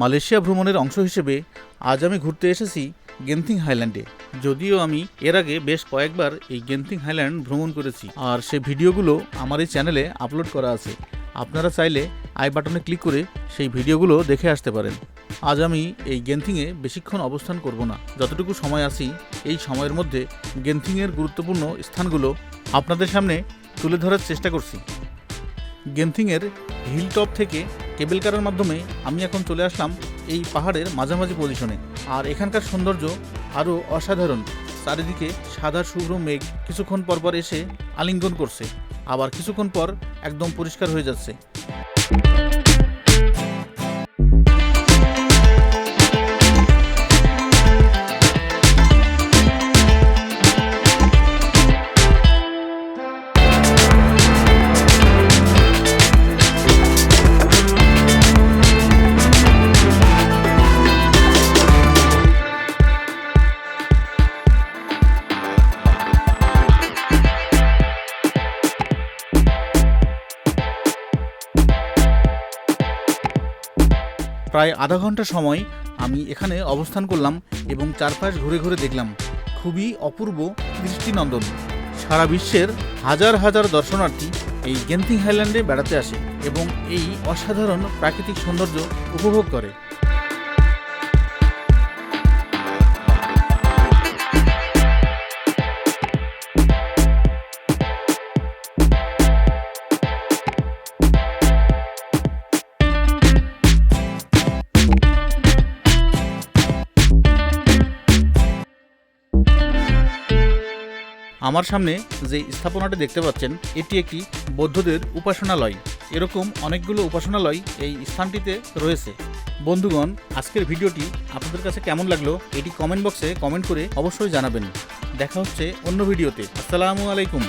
Malaysia ভ্রমণের অংশ হিসেবে আজ আমি ঘুরতে এসেছি গেন্থিং হাইল্যান্ডে। যদিও আমি এর আগে বেশ কয়েকবার এই গেন্থিং হাইল্যান্ড ভ্রমণ করেছি। আর সেই ভিডিওগুলো আমার এই চ্যানেলে আপলোড করা আছে। আপনারা চাইলে আই বাটনে ক্লিক করে সেই ভিডিওগুলো দেখে আসতে পারেন। আজ আমি এই গেন্থিংয়ে বেশিক্ষণ অবস্থান করব না। যতটুকু সময় আছি, এই সময়ের মধ্যে গেন্থিংয়ের গুরুত্বপূর্ণ স্থানগুলো আপনাদের সামনে তুলে ধরার চেষ্টা করছি। গেন্থিংয়ের হিল টপ থেকে কেবল কারের মাধ্যমে আমি এখন চলে আসলাম এই পাহাড়ের মাঝামাঝি পজিশনে আর এখানকার সৌন্দর্য আরও অসাধারণ। চারিদিকে সাদা শুভ্র মেঘ কিছুক্ষণ পর পর এসে আলিঙ্গন করছে। আবার কিছুক্ষণ পর একদম পরিষ্কার হয়ে যাচ্ছে। প্রায় আধা ঘণ্টা সময় আমি এখানে অবস্থান করলাম এবং চারপাশ ঘুরে ঘুরে দেখলাম। খুবই অপূর্ব দৃষ্টিনন্দন। সারা বিশ্বের হাজার হাজার দর্শনার্থী এই গেন্থিং হাইল্যান্ডে বেড়াতে আসে এবং এই অসাধারণ প্রাকৃতিক সৌন্দর্য উপভোগ করে। আমার সামনে যে স্থাপনাটি দেখতে পাচ্ছেন, এটি একটি বৌদ্ধদের উপাসনালয়। এরকম অনেকগুলো উপাসনালয় এই স্থানটিতে রয়েছে। বন্ধুগণ, আজকের ভিডিওটি আপনাদের কাছে কেমন লাগল এটি কমেন্ট বক্সে কমেন্ট করে অবশ্যই জানাবেন। দেখা হচ্ছে অন্য ভিডিওতে। আসসালামু আলাইকুম।